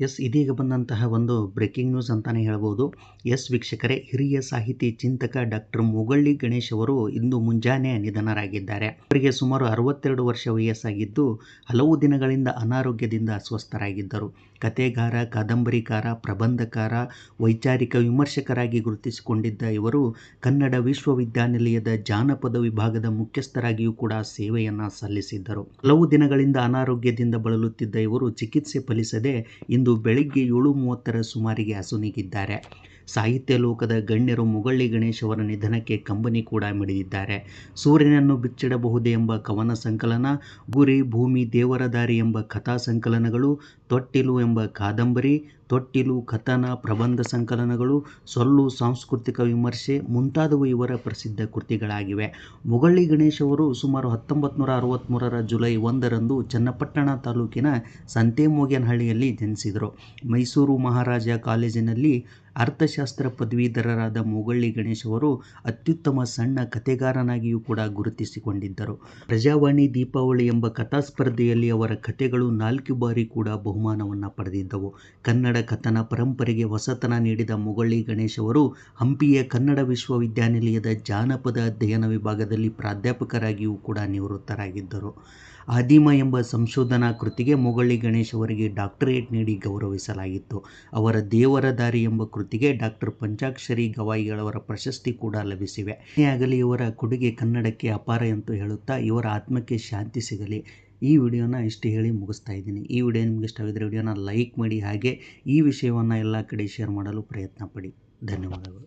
S, ಇದೀಗ ಬಂದಂತಹ ಒಂದು ಬ್ರೇಕಿಂಗ್ ನ್ಯೂಸ್ ಅಂತಾನೆ ಹೇಳ್ಬೋದು. ಎಸ್, ವೀಕ್ಷಕರೇ, ಹಿರಿಯ ಸಾಹಿತಿ, ಚಿಂತಕ ಡಾಕ್ಟರ್ ಮುಗಳ್ಳಿ ಗಣೇಶ್ ಅವರು ಇಂದು ಮುಂಜಾನೆ ನಿಧನರಾಗಿದ್ದಾರೆ. ಅವರಿಗೆ ಸುಮಾರು ಅರವತ್ತೆರಡು ವರ್ಷ ವಯಸ್ಸಾಗಿದ್ದು, ಹಲವು ದಿನಗಳಿಂದ ಅನಾರೋಗ್ಯದಿಂದ ಅಸ್ವಸ್ಥರಾಗಿದ್ದರು. ಕತೆಗಾರ ಕಾದಂಬರಿಕಾರ, ಪ್ರಬಂಧಕಾರ, ವೈಚಾರಿಕ ವಿಮರ್ಶಕರಾಗಿ ಗುರುತಿಸಿಕೊಂಡಿದ್ದ ಇವರು ಕನ್ನಡ ವಿಶ್ವವಿದ್ಯಾನಿಲಯದ ಜಾನಪದ ವಿಭಾಗದ ಮುಖ್ಯಸ್ಥರಾಗಿಯೂ ಕೂಡ ಸೇವೆಯನ್ನು ಸಲ್ಲಿಸಿದ್ದರು. ಹಲವು ದಿನಗಳಿಂದ ಅನಾರೋಗ್ಯದಿಂದ ಬಳಲುತ್ತಿದ್ದ ಇವರು ಚಿಕಿತ್ಸೆ ಫಲಿಸದೆ ಇಂದು ಬೆಳಿಗ್ಗೆ ಏಳು ಮೂವತ್ತರ ಸುಮಾರಿಗೆ ಅಸುನೀಗಿದ್ದಾರೆ ಸಾಹಿತ್ಯ ಲೋಕದ ಗಣ್ಯರು ಮುಗಳ್ಳಿ ಗಣೇಶ್ ಅವರ ನಿಧನಕ್ಕೆ ಕಂಬನಿ ಕೂಡ ಮಿಡಿದಿದ್ದಾರೆ. ಸೂರ್ಯನನ್ನು ಬಿಚ್ಚಿಡಬಹುದೇ ಎಂಬ ಕವನ ಸಂಕಲನ, ಗುರಿ, ಭೂಮಿ, ದೇವರ ದಾರಿ ಎಂಬ ಕಥಾ ಸಂಕಲನಗಳು, ತೊಟ್ಟಿಲು ಎಂಬ ಕಾದಂಬರಿ, ತೊಟ್ಟಿಲು, ಕಥನ, ಪ್ರಬಂಧ ಸಂಕಲನಗಳು ಸೊಲ್ಲು ಸಾಂಸ್ಕೃತಿಕ ವಿಮರ್ಶೆ ಮುಂತಾದವು ಇವರ ಪ್ರಸಿದ್ಧ ಕೃತಿಗಳಾಗಿವೆ. ಮುಗಳ್ಳಿ ಗಣೇಶ್ ಅವರು ಸುಮಾರು ಹತ್ತೊಂಬತ್ತು ನೂರ ಅರವತ್ತ್ಮೂರರ ಜುಲೈ ಒಂದರಂದು ಚನ್ನಪಟ್ಟಣ ತಾಲೂಕಿನ ಸಂತೆಮೋಗೇನಹಳ್ಳಿಯಲ್ಲಿ ಜನಿಸಿದರು. ಮೈಸೂರು ಮಹಾರಾಜ ಕಾಲೇಜಿನಲ್ಲಿ ಅರ್ಥಶಾಸ್ತ್ರ ಪದವೀಧರರಾದ ಮುಗಳ್ಳಿ ಗಣೇಶ್ ಅವರು ಅತ್ಯುತ್ತಮ ಸಣ್ಣ ಕಥೆಗಾರನಾಗಿಯೂ ಕೂಡ ಗುರುತಿಸಿಕೊಂಡಿದ್ದರು. ಪ್ರಜಾವಾಣಿ ದೀಪಾವಳಿ ಎಂಬ ಕಥಾ ಸ್ಪರ್ಧೆಯಲ್ಲಿ ಅವರ ಕಥೆಗಳು ನಾಲ್ಕು ಬಾರಿ ಕೂಡ ಬಹುಮಾನವನ್ನು ಪಡೆದಿದ್ದವು. ಕನ್ನಡ ಕಥನ ಪರಂಪರೆಗೆ ಹೊಸತನ ನೀಡಿದ ಮೊಗಳ್ಳಿ ಗಣೇಶ್ ಅವರು ಹಂಪಿಯ ಕನ್ನಡ ವಿಶ್ವವಿದ್ಯಾನಿಲಯದ ಜಾನಪದ ಅಧ್ಯಯನ ವಿಭಾಗದಲ್ಲಿ ಪ್ರಾಧ್ಯಾಪಕರಾಗಿಯೂ ಕೂಡ ನಿವೃತ್ತರಾಗಿದ್ದರು. ಆದಿಮ ಎಂಬ ಸಂಶೋಧನಾ ಕೃತಿಗೆ ಮೊಗಳ್ಳಿ ಗಣೇಶ್ ಅವರಿಗೆ ಡಾಕ್ಟರೇಟ್ ನೀಡಿ ಗೌರವಿಸಲಾಗಿತ್ತು. ಅವರ ದೇವರ ದಾರಿ ಎಂಬ ಕೃತಿಗೆ ಡಾಕ್ಟರ್ ಪಂಚಾಕ್ಷರಿ ಗವಾಯಿಗಳವರ ಪ್ರಶಸ್ತಿ ಕೂಡ ಲಭಿಸಿವೆ. ಆಗಲಿ ಇವರ ಕೊಡುಗೆ ಕನ್ನಡಕ್ಕೆ ಅಪಾರ ಎಂದು ಹೇಳುತ್ತಾ ಇವರ ಆತ್ಮಕ್ಕೆ ಶಾಂತಿ ಸಿಗಲಿ. ಈ ವಿಡಿಯೋನ ಇಷ್ಟು ಹೇಳಿ ಮುಗಿಸ್ತಾ ಇದ್ದೀನಿ. ಈ ವಿಡಿಯೋ ನಿಮಗೆ ಇಷ್ಟವಿದ್ದರೆ ವಿಡಿಯೋನ ಲೈಕ್ ಮಾಡಿ ಹಾಗೆ ಈ ವಿಷಯವನ್ನು ಎಲ್ಲ ಕಡೆ ಶೇರ್ ಮಾಡಲು ಪ್ರಯತ್ನ ಪಡಿ. ಧನ್ಯವಾದಗಳು.